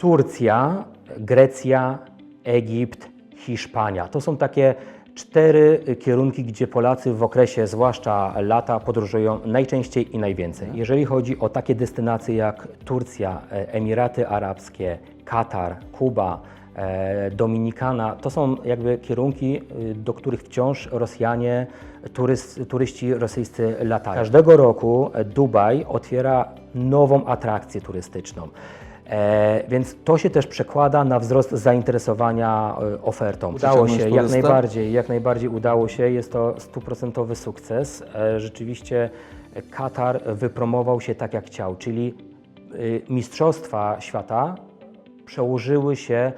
Turcja, Grecja, Egipt, Hiszpania. To są takie cztery kierunki, gdzie Polacy w okresie, zwłaszcza lata, podróżują najczęściej i najwięcej. Jeżeli chodzi o takie destynacje jak Turcja, e, Emiraty Arabskie, Katar, Kuba, e, Dominikana, to są jakby kierunki, y, do których wciąż Rosjanie, turys, turyści rosyjscy latają. Każdego roku e, Dubaj otwiera nową atrakcję turystyczną. E, więc to się też przekłada na wzrost zainteresowania e, ofertą. Udało się, jak najbardziej, jak najbardziej udało się. Jest to stuprocentowy sukces. E, rzeczywiście Katar wypromował się tak jak chciał, czyli mistrzostwa świata przełożyły się,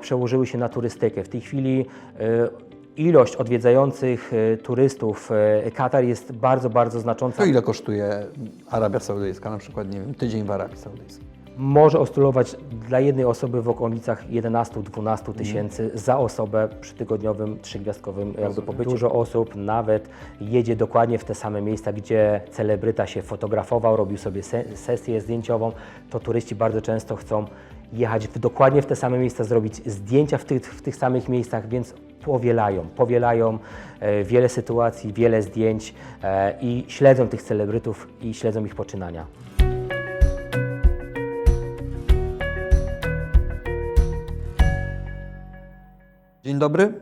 przełożyły się na turystykę. W tej chwili ilość odwiedzających turystów Katar jest bardzo, bardzo znacząca. To ile kosztuje Arabia Saudyjska, na przykład, nie wiem, tydzień w Arabii Saudyjskiej? Może oscylować dla jednej osoby w okolicach 11-12 tysięcy za osobę przy tygodniowym, trzygwiazdkowym jakby pobycie. Dużo osób nawet jedzie dokładnie w te same miejsca, gdzie celebryta się fotografował, robił sobie se sesję zdjęciową. To turyści bardzo często chcą jechać w, dokładnie w te same miejsca, zrobić zdjęcia w tych, w tych samych miejscach, więc powielają, powielają e, wiele sytuacji, wiele zdjęć e, i śledzą tych celebrytów i śledzą ich poczynania. Dzień dobry.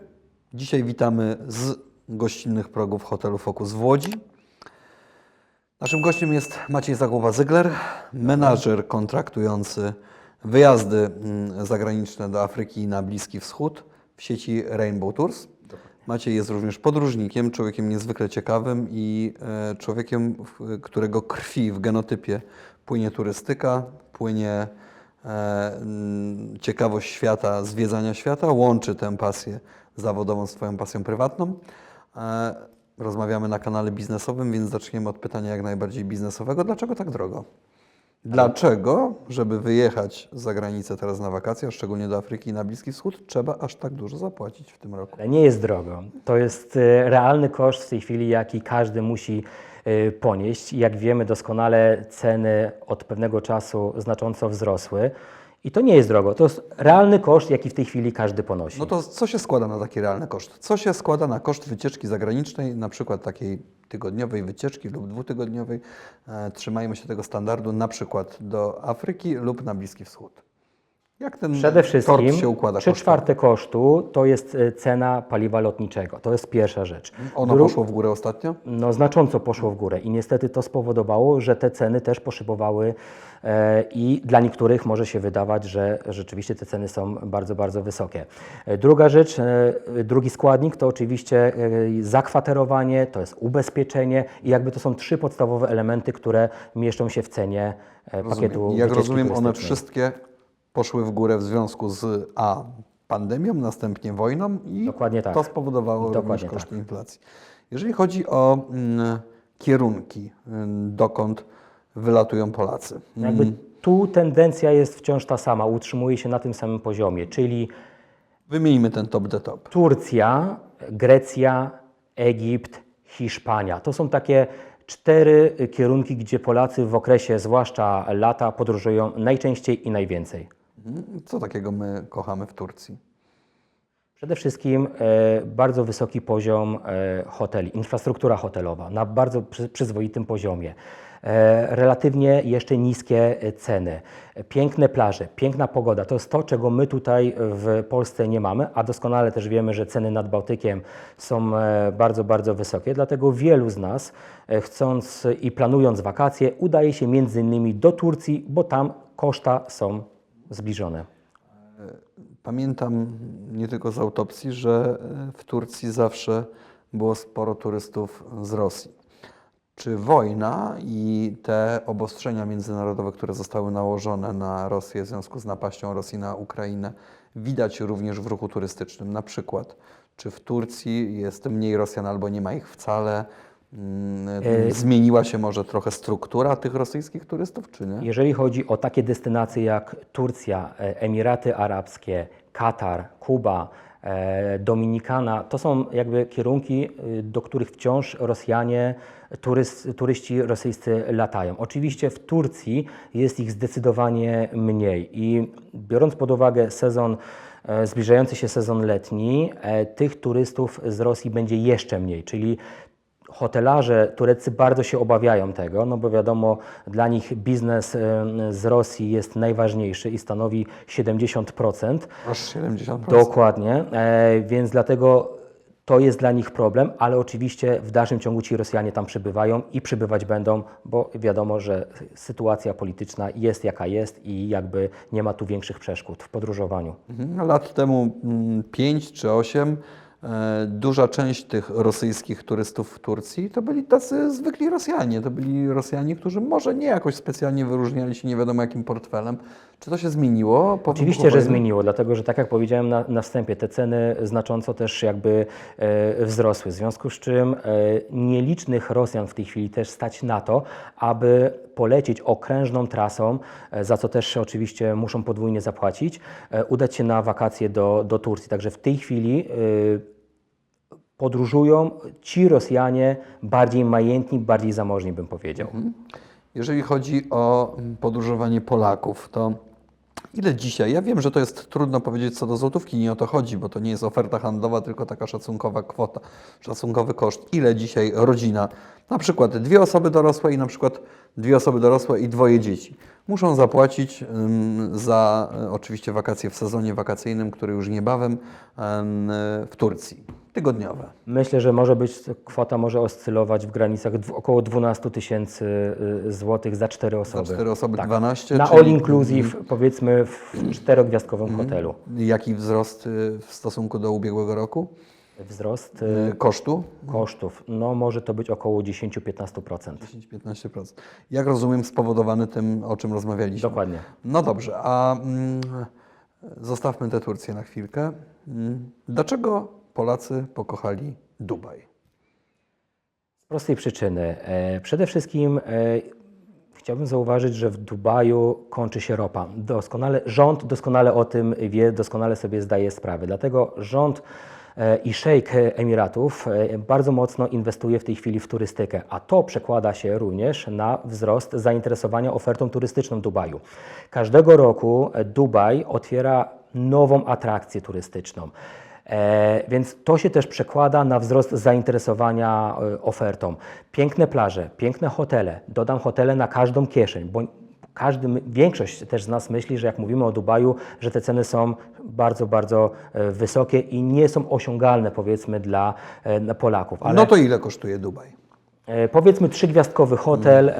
Dzisiaj witamy z gościnnych progów hotelu Focus w Łodzi. Naszym gościem jest Maciej Zagłoba-Zygler, menadżer kontraktujący wyjazdy mm, zagraniczne do Afryki i na Bliski Wschód w sieci Rainbow Tours. Maciej jest również podróżnikiem, człowiekiem niezwykle ciekawym i e, człowiekiem, którego krwi, w genotypie płynie turystyka, płynie ciekawość świata, zwiedzania świata, łączy tę pasję zawodową z Twoją pasją prywatną. E, Rozmawiamy na kanale biznesowym, więc zaczniemy od pytania jak najbardziej biznesowego. Dlaczego tak drogo? Dlaczego, żeby wyjechać za granicę teraz na wakacje, a szczególnie do Afryki i na Bliski Wschód, trzeba aż tak dużo zapłacić w tym roku? Nie jest drogo. To jest e, realny koszt w tej chwili, jaki każdy musi e, ponieść. Jak wiemy doskonale, ceny od pewnego czasu znacząco wzrosły. I to nie jest drogo. To jest realny koszt, jaki w tej chwili każdy ponosi. No to co się składa na taki realny koszt? Co się składa na koszt wycieczki zagranicznej, na przykład takiej tygodniowej wycieczki lub dwutygodniowej? E, trzymajmy się tego standardu, na przykład do Afryki lub na Bliski Wschód. Jak ten Przede wszystkim się układa? 3 kosztowo? czwarte kosztu to jest e, cena paliwa lotniczego. To jest pierwsza rzecz. Ono Dru- poszło w górę ostatnio? No, znacząco poszło w górę i niestety to spowodowało, że te ceny też poszybowały e, i dla niektórych może się wydawać, że rzeczywiście te ceny są bardzo, bardzo wysokie. E, Druga rzecz, e, drugi składnik to oczywiście e, zakwaterowanie, to jest ubezpieczenie i jakby to są trzy podstawowe elementy, które mieszczą się w cenie e, pakietu Rozumiem. Jak rozumiem, one wszystkie poszły w górę w związku z A pandemią, następnie wojną i tak. to spowodowało również Dokładnie koszty inflacji. Jeżeli chodzi o mm, kierunki, mm, dokąd wylatują Polacy. Jakby tu tendencja jest wciąż ta sama, utrzymuje się na tym samym poziomie, czyli Wymieńmy ten top the top. Turcja, Grecja, Egipt, Hiszpania. To są takie cztery kierunki, gdzie Polacy w okresie, zwłaszcza lata, podróżują najczęściej i najwięcej. Mhm. Co takiego my kochamy w Turcji? Przede wszystkim e, bardzo wysoki poziom e, hoteli, infrastruktura hotelowa na bardzo przy, przyzwoitym poziomie. E, relatywnie jeszcze niskie e, ceny, piękne plaże, piękna pogoda. To jest to, czego my tutaj w Polsce nie mamy, a doskonale też wiemy, że ceny nad Bałtykiem są e, bardzo, bardzo wysokie. Dlatego wielu z nas, e, chcąc i planując wakacje, udaje się między innymi do Turcji, bo tam koszta są zbliżone. Pamiętam nie tylko z autopsji, że e, w Turcji zawsze było sporo turystów z Rosji. Czy wojna i te obostrzenia międzynarodowe, które zostały nałożone na Rosję w związku z napaścią Rosji na Ukrainę, widać również w ruchu turystycznym? Na przykład, czy w Turcji jest mniej Rosjan albo nie ma ich wcale? Mm, Zmieniła się może trochę struktura tych rosyjskich turystów, czy nie? Jeżeli chodzi o takie destynacje jak Turcja, e, Emiraty Arabskie, Katar, Kuba, e, Dominikana. To są jakby kierunki, do których wciąż Rosjanie, turyści rosyjscy latają. Oczywiście w Turcji jest ich zdecydowanie mniej i biorąc pod uwagę sezon e, zbliżający się sezon letni, e, tych turystów z Rosji będzie jeszcze mniej, czyli Hotelarze tureccy bardzo się obawiają tego, no bo wiadomo, dla nich biznes z Rosji jest najważniejszy i stanowi 70%. Aż 70%. Dokładnie, e, więc dlatego to jest dla nich problem, ale oczywiście w dalszym ciągu ci Rosjanie tam przybywają i przybywać będą, bo wiadomo, że sytuacja polityczna jest jaka jest i jakby nie ma tu większych przeszkód w podróżowaniu. Mhm. Lat temu 5 czy 8 duża część tych rosyjskich turystów w Turcji to byli tacy zwykli Rosjanie. To byli Rosjanie, którzy może nie jakoś specjalnie wyróżniali się nie wiadomo jakim portfelem. Czy to się zmieniło? po Oczywiście, że zmieniło, dlatego że tak jak powiedziałem na, na wstępie, te ceny znacząco też jakby e, wzrosły. W związku z czym e, nielicznych Rosjan w tej chwili też stać na to, aby polecieć okrężną trasą, e, za co też oczywiście muszą podwójnie zapłacić, e, udać się na wakacje do, do Turcji. Także w tej chwili e, podróżują ci Rosjanie bardziej majętni, bardziej zamożni, bym powiedział. Jeżeli chodzi o podróżowanie Polaków, to ile dzisiaj? Ja wiem, że to jest trudno powiedzieć co do złotówki, nie o to chodzi, bo to nie jest oferta handlowa, tylko taka szacunkowa kwota, szacunkowy koszt. Ile dzisiaj rodzina, na przykład dwie osoby dorosłe i na przykład dwie osoby dorosłe i dwoje dzieci, muszą zapłacić za y, oczywiście wakacje w sezonie wakacyjnym, który już niebawem w Turcji, tygodniowe. Myślę, że może być kwota może oscylować w granicach około 12 tysięcy y, złotych za cztery osoby. cztery osoby tak. 12, Na all inclusive, powiedzmy w czterogwiazdkowym hotelu. Jaki wzrost y, w stosunku do ubiegłego roku? Wzrost Y, Kosztu? kosztów, no może to być około 10-15%. 10-15%. Jak rozumiem, spowodowany tym, o czym rozmawialiśmy. Dokładnie. No dobrze, a mm, zostawmy tę Turcję na chwilkę. Mm, Dlaczego Polacy pokochali Dubaj? Z prostej przyczyny. E, Przede wszystkim e, chciałbym zauważyć, że w Dubaju kończy się ropa. Doskonale, rząd doskonale o tym wie, doskonale sobie zdaje sprawę. Dlatego rząd e, i szejk Emiratów bardzo mocno inwestuje w tej chwili w turystykę, a to przekłada się również na wzrost zainteresowania ofertą turystyczną Dubaju. Każdego roku Dubaj otwiera nową atrakcję turystyczną. E, więc to się też przekłada na wzrost zainteresowania e, ofertą. Piękne plaże, piękne hotele, dodam hotele na każdą kieszeń, bo każdy, większość też z nas myśli, że jak mówimy o Dubaju, że te ceny są bardzo, bardzo e, wysokie i nie są osiągalne powiedzmy dla e, Polaków. Ale No to ile kosztuje Dubaj? E, powiedzmy trzygwiazdkowy hotel e,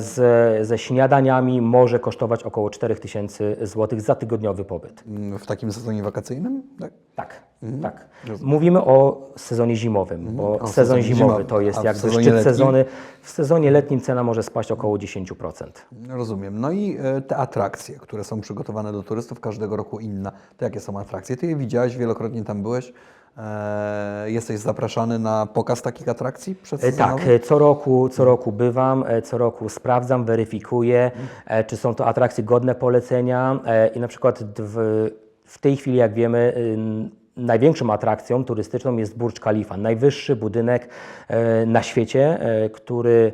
z, ze śniadaniami może kosztować około 4000 zł za tygodniowy pobyt. Mm, W takim sezonie wakacyjnym? Tak? Tak, tak. Mówimy o sezonie zimowym, bo Mhm. O sezon zimowy to jest jakby sezonie szczyt letnim? sezony. W sezonie letnim cena może spaść około 10%. Rozumiem. No i e, te atrakcje, które są przygotowane do turystów, każdego roku inna. To jakie są atrakcje? Ty je widziałeś, wielokrotnie tam byłeś. E, jesteś zapraszany na pokaz takich atrakcji E, Tak, e, co roku, co roku bywam, e, co roku sprawdzam, weryfikuję, czy są to atrakcje godne polecenia i na przykład w, w tej chwili, jak wiemy, ym, największą atrakcją turystyczną jest Burj Khalifa, najwyższy budynek na świecie, który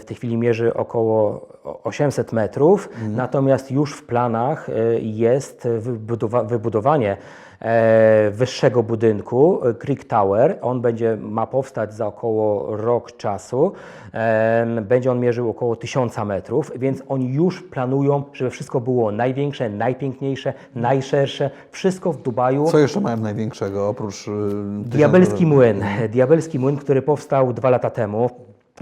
w tej chwili mierzy około 800 metrów, natomiast już w planach jest wybudowa- wybudowanie wyższego budynku, e, Creek Tower. On będzie, ma powstać za około rok czasu. Będzie on mierzył około 1000 metrów, więc oni już planują, żeby wszystko było największe, najpiękniejsze, najszersze. Wszystko w Dubaju. Co jeszcze mają największego oprócz... y, Diabelski młyn. Diabelski młyn, który powstał dwa lata temu.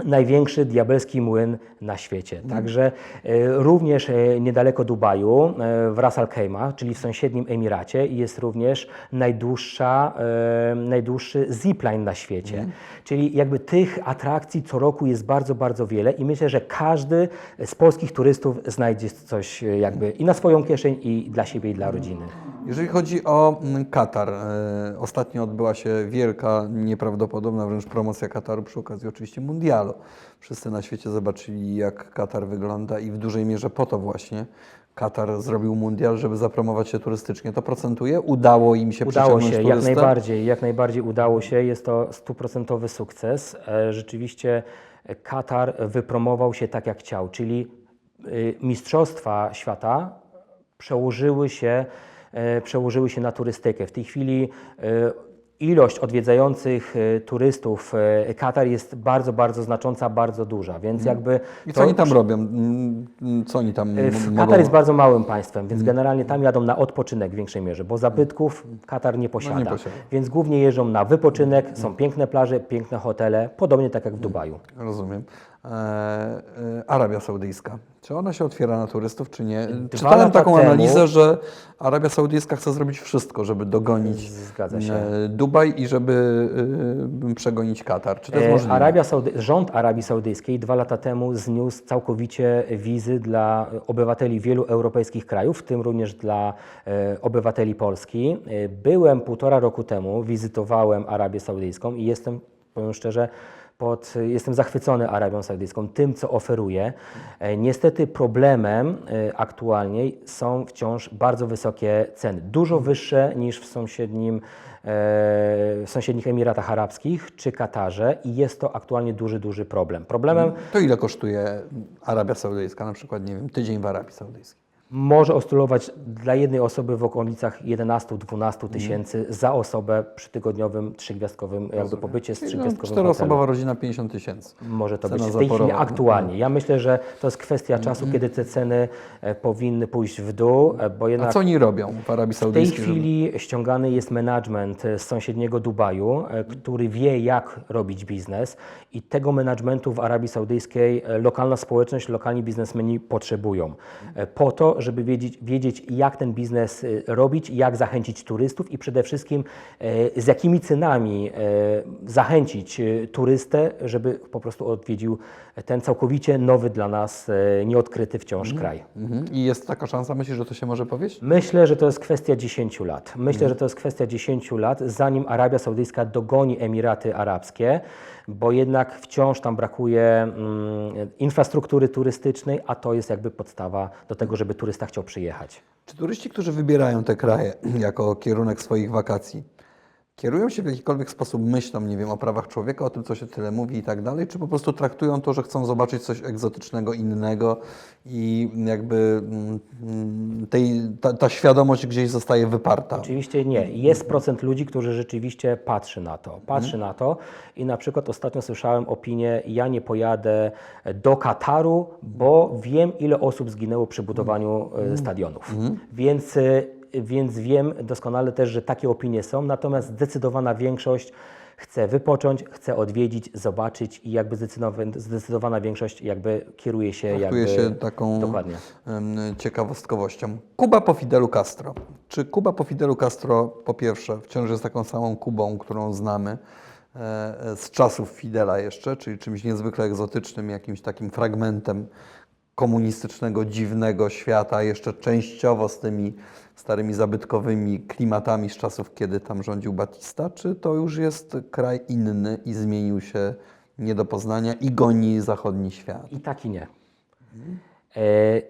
Największy diabelski młyn na świecie. Także e, również e, niedaleko Dubaju, e, w Ras Al Khaimah, czyli w sąsiednim Emiracie, jest również najdłuższa, najdłuższy zipline na świecie. Czyli jakby tych atrakcji co roku jest bardzo, bardzo wiele i myślę, że każdy z polskich turystów znajdzie coś jakby i na swoją kieszeń, i dla siebie, i dla rodziny. Jeżeli chodzi o mm, Katar, ostatnio odbyła się wielka, nieprawdopodobna wręcz promocja Kataru przy okazji oczywiście mundialu. Wszyscy na świecie zobaczyli, jak Katar wygląda i w dużej mierze po to właśnie Katar zrobił mundial, żeby zapromować się turystycznie. To procentuje? Udało im się Udało się, jak najbardziej, jak najbardziej udało się. Jest to stuprocentowy sukces. E, Rzeczywiście Katar wypromował się tak, jak chciał, czyli y, mistrzostwa świata przełożyły się, e, przełożyły się na turystykę. W tej chwili e, ilość odwiedzających e, turystów e, Katar jest bardzo, bardzo znacząca, bardzo duża, więc jakby Mhm. I co to oni tam robią? Mm, Co oni tam m- w- mogą... Katar jest bardzo małym państwem, Mhm. więc generalnie tam jadą na odpoczynek w większej mierze, bo zabytków Katar nie posiada. No posiada. Więc głównie jeżdżą na wypoczynek, są piękne plaże, piękne hotele, podobnie tak jak w Dubaju. Rozumiem. E, e, Arabia Saudyjska. Czy ona się otwiera na turystów, czy nie? Dwa Czytałem taką temu- analizę, że Arabia Saudyjska chce zrobić wszystko, żeby dogonić e, Dubaj i żeby przegonić Katar. Czy to jest możliwe? Arabia Saudy... Rząd Arabii Saudyjskiej dwa lata temu zniósł całkowicie wizy dla obywateli wielu europejskich krajów, w tym również dla obywateli Polski. Byłem półtora roku temu, wizytowałem Arabię Saudyjską i jestem, powiem szczerze, pod, jestem zachwycony Arabią Saudyjską, tym co oferuje. E, Niestety problemem e, aktualnie są wciąż bardzo wysokie ceny, dużo wyższe niż w sąsiednim e, w sąsiednich Emiratach Arabskich czy Katarze i jest to aktualnie duży, duży problem. Problemem To ile kosztuje Arabia Saudyjska, na przykład, nie wiem, tydzień w Arabii Saudyjskiej? Może oscylować dla jednej osoby w okolicach 11-12 tysięcy za osobę przy tygodniowym, trzygwiazdkowym jakby pobycie z no, trzygwiazdkowym hotelu. czteroosobowa rodzina 50 tysięcy. Może to Cena być w tej chwili zaporowa. aktualnie. Ja myślę, że to jest kwestia czasu, kiedy te ceny e, powinny pójść w dół, e, bo A jednak co oni robią w Arabii w tej Saudyjskiej? żeby- chwili ściągany jest management e, z sąsiedniego Dubaju, e, który wie, jak robić biznes i tego managementu w Arabii Saudyjskiej e, lokalna społeczność, lokalni biznesmeni potrzebują. E, Po to, żeby wiedzieć, wiedzieć jak ten biznes e, robić, jak zachęcić turystów i przede wszystkim e, z jakimi cenami e, zachęcić turystę, żeby po prostu odwiedził ten całkowicie nowy dla nas, nieodkryty wciąż kraj. Mhm. I jest taka szansa, myślisz, że to się może powieść? Myślę, że to jest kwestia 10 lat. Myślę, że to jest kwestia 10 lat, zanim Arabia Saudyjska dogoni Emiraty Arabskie, bo jednak wciąż tam brakuje mm, infrastruktury turystycznej, a to jest jakby podstawa do tego, żeby turysta chciał przyjechać. Czy turyści, którzy wybierają te kraje jako kierunek swoich wakacji, kierują się w jakikolwiek sposób myślą, nie wiem, o prawach człowieka, o tym, co się tyle mówi i tak dalej, czy po prostu traktują to, że chcą zobaczyć coś egzotycznego, innego i jakby mm, tej, ta, ta świadomość gdzieś zostaje wyparta? Oczywiście nie. Jest procent ludzi, którzy rzeczywiście patrzy na to. Patrzy na to i na przykład ostatnio słyszałem opinię, ja nie pojadę do Kataru, bo wiem, ile osób zginęło przy budowaniu e, stadionów. Więc, e, więc wiem doskonale też, że takie opinie są, natomiast zdecydowana większość chce wypocząć, chce odwiedzić, zobaczyć i jakby zdecydowa- zdecydowana większość jakby kieruje się Traktuje jakby... się taką Dokładnie. ciekawostkowością. Kuba po Fidelu Castro. Czy Kuba po Fidelu Castro, po pierwsze, wciąż jest taką samą Kubą, którą znamy e, z czasów Fidela jeszcze, czyli czymś niezwykle egzotycznym, jakimś takim fragmentem komunistycznego, dziwnego świata, jeszcze częściowo z tymi starymi zabytkowymi klimatami z czasów, kiedy tam rządził Batista, czy to już jest kraj inny i zmienił się nie do poznania i goni zachodni świat? I tak i nie. E,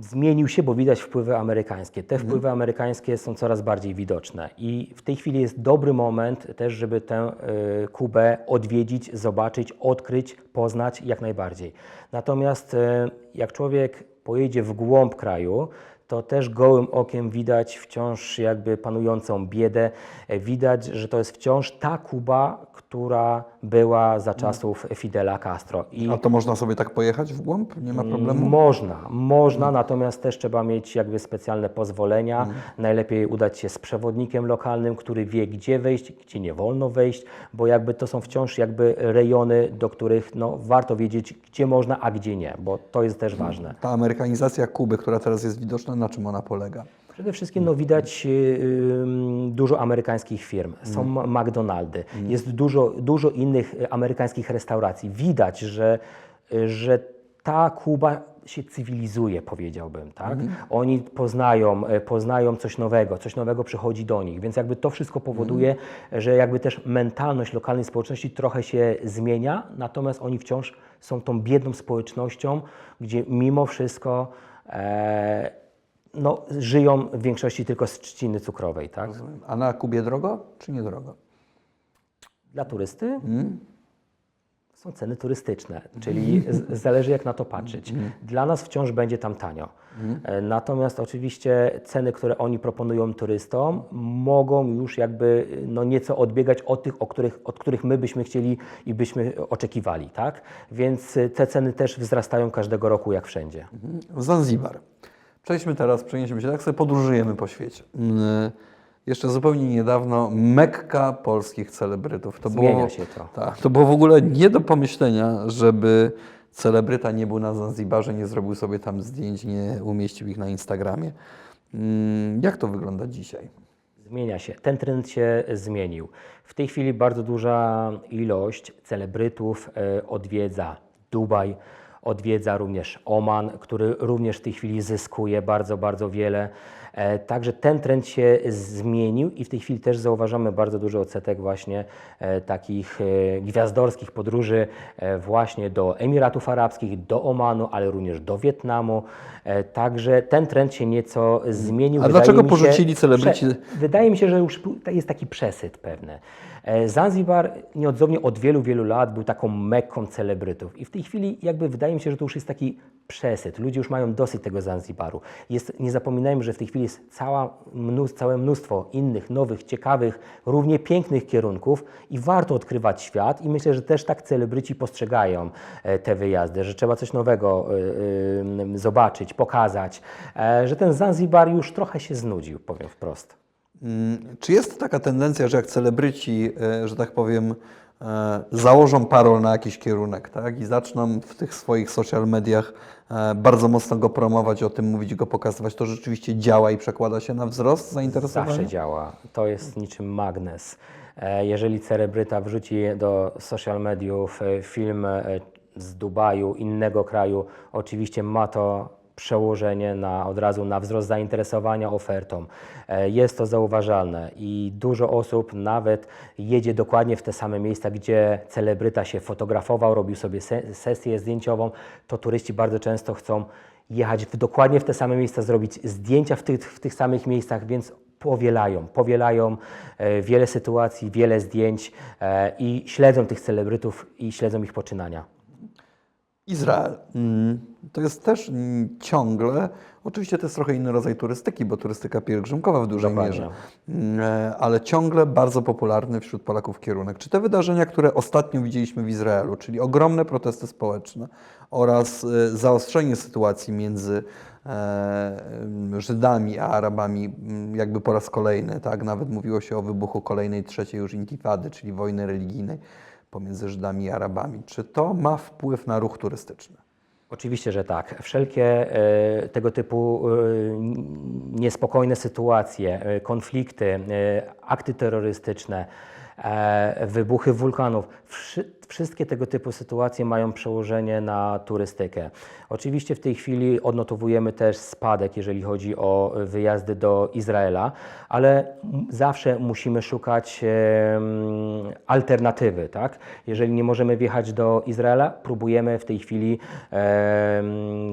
zmienił się, bo widać wpływy amerykańskie. Te wpływy amerykańskie są coraz bardziej widoczne i w tej chwili jest dobry moment też, żeby tę e, Kubę odwiedzić, zobaczyć, odkryć, poznać jak najbardziej. Natomiast e, jak człowiek pojedzie w głąb kraju, to też gołym okiem widać wciąż jakby panującą biedę. E, Widać, że to jest wciąż ta Kuba, która była za czasów Fidela Castro. I A to można sobie tak pojechać w głąb? Nie ma problemu? można, można, natomiast też trzeba mieć jakby specjalne pozwolenia. Najlepiej udać się z przewodnikiem lokalnym, który wie, gdzie wejść, gdzie nie wolno wejść, bo jakby to są wciąż jakby rejony, do których no, warto wiedzieć, gdzie można, a gdzie nie, bo to jest też ważne. Ta amerykanizacja Kuby, która teraz jest widoczna, na czym ona polega? Przede wszystkim no, widać y, ym, dużo amerykańskich firm. Są McDonaldy, jest dużo, dużo innych y, amerykańskich restauracji. Widać, że, y, że ta Kuba się cywilizuje, powiedziałbym, tak? Oni poznają, poznają coś nowego, coś nowego przychodzi do nich, więc jakby to wszystko powoduje, że jakby też mentalność lokalnej społeczności trochę się zmienia, natomiast oni wciąż są tą biedną społecznością, gdzie mimo wszystko e, no, żyją w większości tylko z trzciny cukrowej, tak? A na Kubie drogo czy niedrogo? Dla turysty są ceny turystyczne, czyli z, zależy jak na to patrzeć. Dla nas wciąż będzie tam tanio. E, Natomiast oczywiście ceny, które oni proponują turystom, mogą już jakby no nieco odbiegać od tych, o których, od których my byśmy chcieli i byśmy oczekiwali, tak? Więc e, te ceny też wzrastają każdego roku jak wszędzie. Zanzibar. Przejdźmy teraz, przeniesiemy się, tak sobie podróżujemy po świecie. Mm, Jeszcze zupełnie niedawno Mekka polskich celebrytów. To Zmienia było, się to. Tak, to było w ogóle nie do pomyślenia, żeby celebryta nie był na Zanzibarze, nie zrobił sobie tam zdjęć, nie umieścił ich na Instagramie. Mm, Jak to wygląda dzisiaj? Zmienia się. Ten trend się zmienił. W tej chwili bardzo duża ilość celebrytów e, odwiedza Dubaj, odwiedza również Oman, który również w tej chwili zyskuje bardzo, bardzo wiele. E, Także ten trend się zmienił i w tej chwili też zauważamy bardzo duży odsetek właśnie e, takich e, gwiazdorskich podróży właśnie do Emiratów Arabskich, do Omanu, ale również do Wietnamu. Także ten trend się nieco zmienił. A Wydaje dlaczego mi się- porzucili celebryci- Wydaje mi się, że już jest taki przesyt pewny. E, Zanzibar nieodzownie od wielu, wielu lat był taką mekką celebrytów i w tej chwili jakby wydaje mi się, że to już jest taki przesyt. Ludzie już mają dosyć tego Zanzibaru. Jest, nie zapominajmy, że w tej chwili jest cała mnóstwo, całe mnóstwo innych, nowych, ciekawych, równie pięknych kierunków i warto odkrywać świat i myślę, że też tak celebryci postrzegają e, te wyjazdy, że trzeba coś nowego e, zobaczyć, pokazać, że ten Zanzibar już trochę się znudził, powiem wprost. Czy jest taka tendencja, że jak celebryci, e, że tak powiem, e, założą parol na jakiś kierunek tak? i zaczną w tych swoich social mediach e, bardzo mocno go promować, o tym mówić, go pokazywać, to rzeczywiście działa i przekłada się na wzrost zainteresowania? Zawsze działa. To jest niczym magnes. Jeżeli celebryta wrzuci do social mediów film z Dubaju, innego kraju, oczywiście ma to przełożenie na, od razu na wzrost zainteresowania ofertą. E, Jest to zauważalne i dużo osób nawet jedzie dokładnie w te same miejsca, gdzie celebryta się fotografował, robił sobie se- sesję zdjęciową. To turyści bardzo często chcą jechać w, dokładnie w te same miejsca, zrobić zdjęcia w tych, w tych samych miejscach, więc powielają, powielają e, wiele sytuacji, wiele zdjęć e, i śledzą tych celebrytów i śledzą ich poczynania. Izrael. Mm, To jest też mm, ciągle, oczywiście to jest trochę inny rodzaj turystyki, bo turystyka pielgrzymkowa w dużej Dokładnie. mierze, Mm, e, ale ciągle bardzo popularny wśród Polaków kierunek. Czy te wydarzenia, które ostatnio widzieliśmy w Izraelu, czyli ogromne protesty społeczne oraz e, zaostrzenie sytuacji między e, em, Żydami a Arabami mm, jakby po raz kolejny, tak? Nawet mówiło się o wybuchu kolejnej, trzeciej już intifady, czyli wojny religijnej pomiędzy Żydami i Arabami. Czy to ma wpływ na ruch turystyczny? Oczywiście, że tak. Wszelkie e, tego typu e, niespokojne sytuacje, e, konflikty, akty terrorystyczne, wybuchy wulkanów, wszystkie tego typu sytuacje mają przełożenie na turystykę. Oczywiście w tej chwili odnotowujemy też spadek, jeżeli chodzi o wyjazdy do Izraela, ale zawsze musimy szukać alternatywy, tak? Jeżeli nie możemy wjechać do Izraela, próbujemy w tej chwili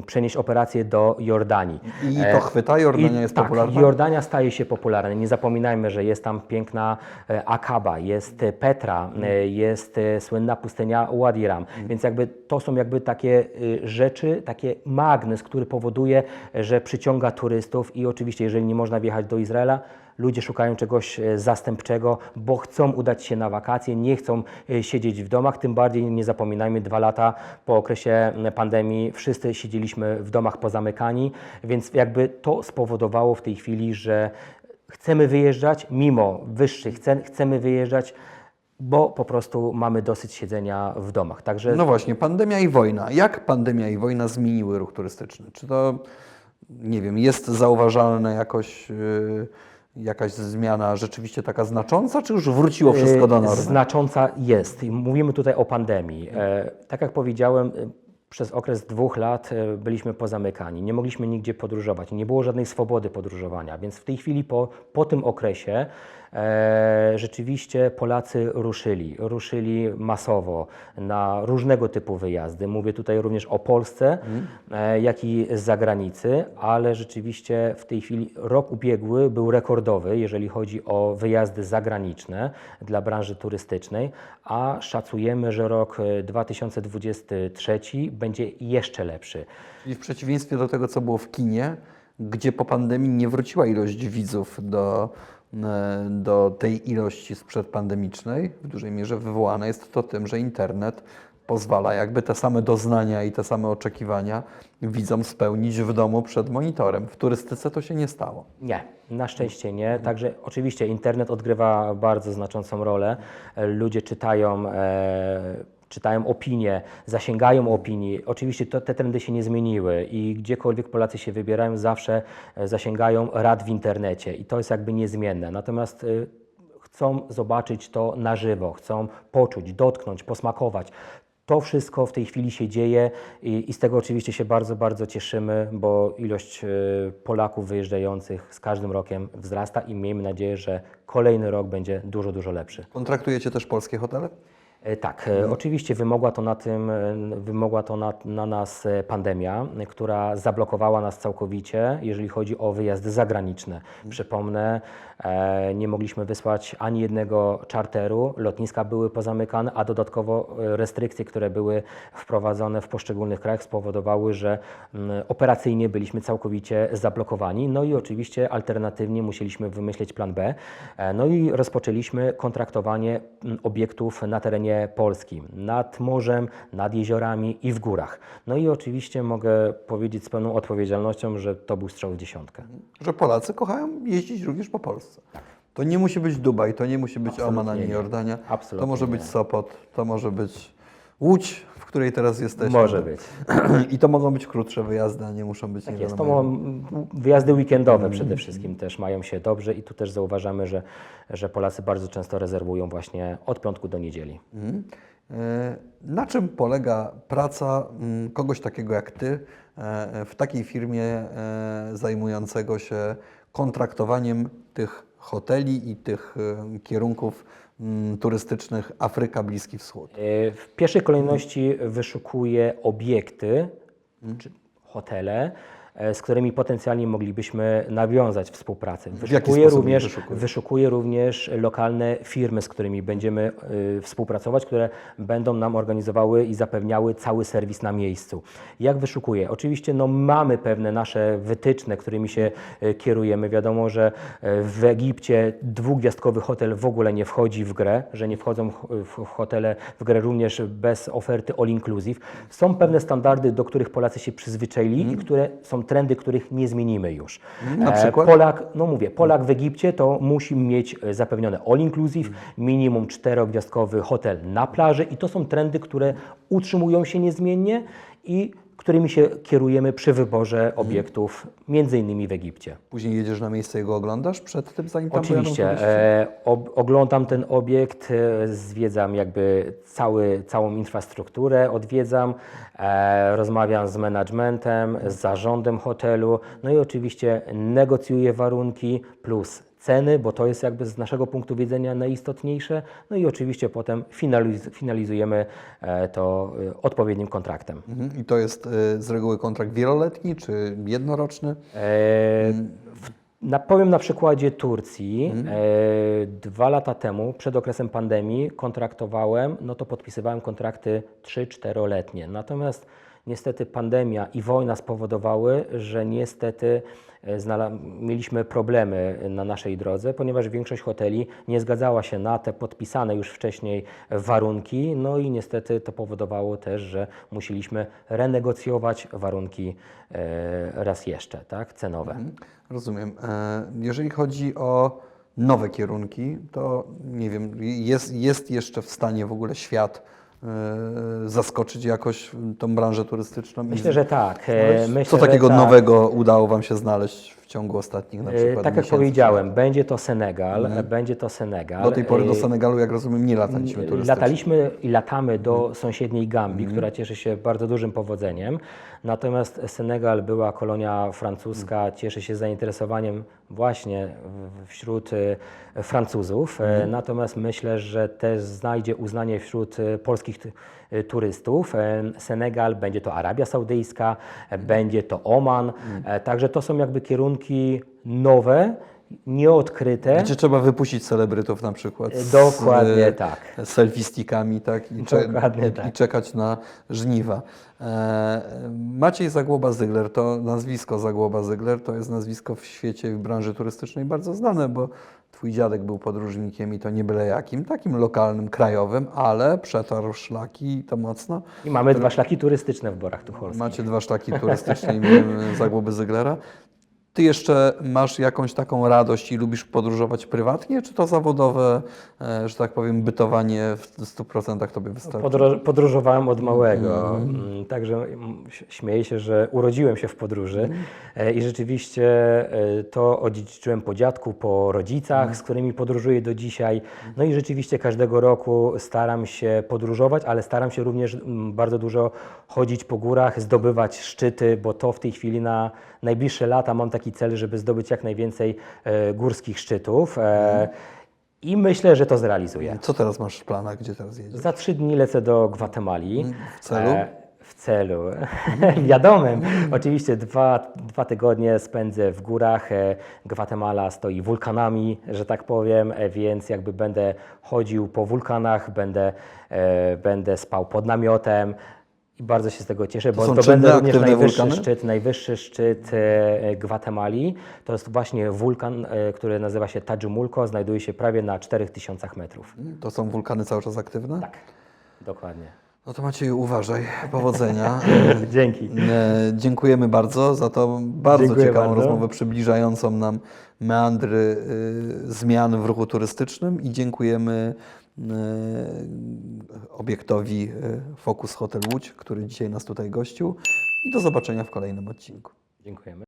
przenieść operację do Jordanii. I to E, chwyta? Jordania i jest tak, popularna? Jordania staje się popularna. Nie zapominajmy, że jest tam piękna e, Akaba, jest e, Petra, e, jest e, słynna pustynia Wadi Ram. Więc jakby to są jakby takie e, rzeczy, takie magnes, który powoduje, że przyciąga turystów i oczywiście, jeżeli nie można wjechać do Izraela, ludzie szukają czegoś e, zastępczego, bo chcą udać się na wakacje, nie chcą e, siedzieć w domach, tym bardziej nie zapominajmy, dwa lata po okresie m, pandemii wszyscy siedzieliśmy w domach pozamykani, więc jakby to spowodowało w tej chwili, że chcemy wyjeżdżać mimo wyższych cen, chcemy wyjeżdżać, bo po prostu mamy dosyć siedzenia w domach. Także No właśnie, pandemia i wojna. Jak pandemia i wojna zmieniły ruch turystyczny? Czy to, nie wiem, jest zauważalne jakoś, yy, jakaś zmiana rzeczywiście taka znacząca, czy już wróciło wszystko do normy? Znacząca jest. Mówimy tutaj o pandemii. E, tak jak powiedziałem, przez okres dwóch lat byliśmy pozamykani, nie mogliśmy nigdzie podróżować, nie było żadnej swobody podróżowania, więc w tej chwili po, po tym okresie rzeczywiście Polacy ruszyli, ruszyli masowo na różnego typu wyjazdy. Mówię tutaj również o Polsce, e, jak i z zagranicy, ale rzeczywiście w tej chwili rok ubiegły był rekordowy, jeżeli chodzi o wyjazdy zagraniczne dla branży turystycznej, a szacujemy, że rok e, 2023 będzie jeszcze lepszy. Czyli w przeciwieństwie do tego, co było w kinie, gdzie po pandemii nie wróciła ilość widzów do, e, do tej ilości sprzed pandemicznej, w dużej mierze wywołane jest to tym, że internet pozwala jakby te same doznania i te same oczekiwania widzom spełnić w domu przed monitorem. W turystyce to się nie stało. Nie, na szczęście nie. Także oczywiście internet odgrywa bardzo znaczącą rolę. E, Ludzie czytają, e, czytają opinie, zasięgają opinii. Oczywiście to, te trendy się nie zmieniły i gdziekolwiek Polacy się wybierają, zawsze e, zasięgają rad w internecie i to jest jakby niezmienne. Natomiast e, chcą zobaczyć to na żywo, chcą poczuć, dotknąć, posmakować. To wszystko w tej chwili się dzieje i, i z tego oczywiście się bardzo, bardzo cieszymy, bo ilość e, Polaków wyjeżdżających z każdym rokiem wzrasta i miejmy nadzieję, że kolejny rok będzie dużo, dużo lepszy. Kontraktujecie też polskie hotele? E, Tak, e, oczywiście wymogła to na tym, e, wymogła to na, na nas pandemia, która zablokowała nas całkowicie, jeżeli chodzi o wyjazdy zagraniczne. Przypomnę, e, nie mogliśmy wysłać ani jednego czarteru, lotniska były pozamykane, a dodatkowo restrykcje, które były wprowadzone w poszczególnych krajach spowodowały, że operacyjnie byliśmy całkowicie zablokowani. No i oczywiście alternatywnie musieliśmy wymyślić plan B. No i rozpoczęliśmy kontraktowanie obiektów na terenie Polski, nad morzem, nad jeziorami i w górach. No i oczywiście mogę powiedzieć z pełną odpowiedzialnością, że to był strzał w dziesiątkę. Że Polacy kochają jeździć również po Polsce. To nie musi być Dubaj, to nie musi być Absolutnie Oman ani nie. Jordania. Absolutnie to może być nie. Sopot, to może być Łódź, w której teraz jesteśmy. Może być. I to mogą być krótsze wyjazdy, a nie muszą być Tak jest. To wiadomo mo- wyjazdy weekendowe przede wszystkim też mają się dobrze i tu też zauważamy, że, że Polacy bardzo często rezerwują właśnie od piątku do niedzieli. Mhm. E, Na czym polega praca mm, kogoś takiego jak Ty e, w takiej firmie e, zajmującego się kontraktowaniem tych hoteli i tych kierunków mm, turystycznych Afryka, Bliski Wschód? E, W pierwszej kolejności wyszukuję obiekty czy hotele, z którymi potencjalnie moglibyśmy nawiązać współpracę. jaki Wyszukuję sposób je również, również lokalne firmy, z którymi będziemy e, współpracować, które będą nam organizowały i zapewniały cały serwis na miejscu. Jak wyszukuję? Oczywiście no, mamy pewne nasze wytyczne, którymi się e, kierujemy. Wiadomo, że e, w Egipcie dwugwiazdkowy hotel w ogóle nie wchodzi w grę, że nie wchodzą ch- w w hotele w grę również bez oferty all inclusive. Są pewne standardy, do których Polacy się przyzwyczaili i które są trendy, których nie zmienimy już. Na E, przykład? Polak, no mówię, Polak w Egipcie to musi mieć e, zapewnione all inclusive, minimum czterogwiazdkowy hotel na plaży i to są trendy, które utrzymują się niezmiennie i którymi się kierujemy przy wyborze obiektów, między innymi w Egipcie. Później jedziesz na miejsce i go oglądasz przed tym, zanim tam Oczywiście. E, ob, oglądam ten obiekt, e, zwiedzam jakby cały, całą infrastrukturę, odwiedzam, e, rozmawiam z managementem, z zarządem hotelu, no i oczywiście negocjuję warunki plus ceny, bo to jest jakby z naszego punktu widzenia najistotniejsze, no i oczywiście potem finaliz, finalizujemy e, to e, odpowiednim kontraktem. Mhm. I to jest e, z reguły kontrakt wieloletni czy jednoroczny? E, Na, powiem na przykładzie Turcji. E, dwa lata temu, przed okresem pandemii, kontraktowałem, no to podpisywałem kontrakty 3-4-letnie. Natomiast niestety pandemia i wojna spowodowały, że niestety mieliśmy problemy na naszej drodze, ponieważ większość hoteli nie zgadzała się na te podpisane już wcześniej warunki. No i niestety to powodowało też, że musieliśmy renegocjować warunki e, raz jeszcze, tak, cenowe. Mhm. Rozumiem. E, Jeżeli chodzi o nowe kierunki, to nie wiem, jest, jest jeszcze w stanie w ogóle świat e, zaskoczyć jakoś tą branżę turystyczną? Myślę, że tak. E? Myślę, Co takiego tak. nowego udało Wam się znaleźć ciągu ostatnich na E, przykład Tak jak miesięcy, powiedziałem, będzie to Senegal, będzie to Senegal. Do tej pory do E, Senegalu, jak rozumiem, nie lataliśmy turystycznie. Lataliśmy i latamy do sąsiedniej Gambii, która cieszy się bardzo dużym powodzeniem. Natomiast Senegal była kolonia francuska, cieszy się zainteresowaniem właśnie wśród e, Francuzów. Natomiast myślę, że też znajdzie uznanie wśród polskich turystów. E, Senegal, będzie to Arabia Saudyjska, e, będzie to Oman. E, Także to są jakby kierunki nowe, nieodkryte. Gdzie trzeba wypuścić celebrytów na przykład. z, Dokładnie e, tak. Selfie stickami, tak? I, cze- Dokładnie i, tak. czekać na żniwa. E, Maciej Zagłoba-Zygler, to nazwisko Zagłoba-Zygler, to jest nazwisko w świecie, w branży turystycznej bardzo znane, bo twój dziadek był podróżnikiem i to nie byle jakim, takim lokalnym, krajowym, ale przetarł szlaki to mocno. I mamy dwa szlaki turystyczne w Borach Tucholskich. Macie dwa szlaki turystyczne imieniem Zagłoby Zyglera. Ty jeszcze masz jakąś taką radość i lubisz podróżować prywatnie, czy to zawodowe, e, że tak powiem, bytowanie w 100% tobie wystarczy? Podro- podróżowałem od małego, mm, także mm, ś- śmieję się, że urodziłem się w podróży. E, i rzeczywiście e, to odziedziczyłem po dziadku, po rodzicach, z którymi podróżuję do dzisiaj. No i rzeczywiście każdego roku staram się podróżować, ale staram się również mm, bardzo dużo chodzić po górach, zdobywać szczyty, bo to w tej chwili na najbliższe lata mam taki cel, żeby zdobyć jak najwięcej e, górskich szczytów. E, I myślę, że to zrealizuję. Co teraz masz w planach, gdzie teraz jedziesz? Za trzy dni lecę do Gwatemali. W celu? E, w celu wiadomym. Oczywiście dwa, dwa tygodnie spędzę w górach. Gwatemala stoi wulkanami, że tak powiem, więc jakby będę chodził po wulkanach, będę, e, będę spał pod namiotem. I bardzo się z tego cieszę, bo są zdobędę czynne, również najwyższy wulkany? szczyt, najwyższy szczyt e, Gwatemali. To jest właśnie wulkan, e, który nazywa się Tajumulco, znajduje się prawie na 4000 metrów. To są wulkany cały czas aktywne? Tak, dokładnie. No to Maciej, uważaj. Powodzenia. Dzięki. E, Dziękujemy bardzo za tą bardzo Dziękuję ciekawą bardzo. rozmowę przybliżającą nam meandry y, zmian w ruchu turystycznym i dziękujemy obiektowi y, Focus Hotel Łódź, który dzisiaj nas tutaj gościł i do zobaczenia w kolejnym odcinku. Dziękujemy.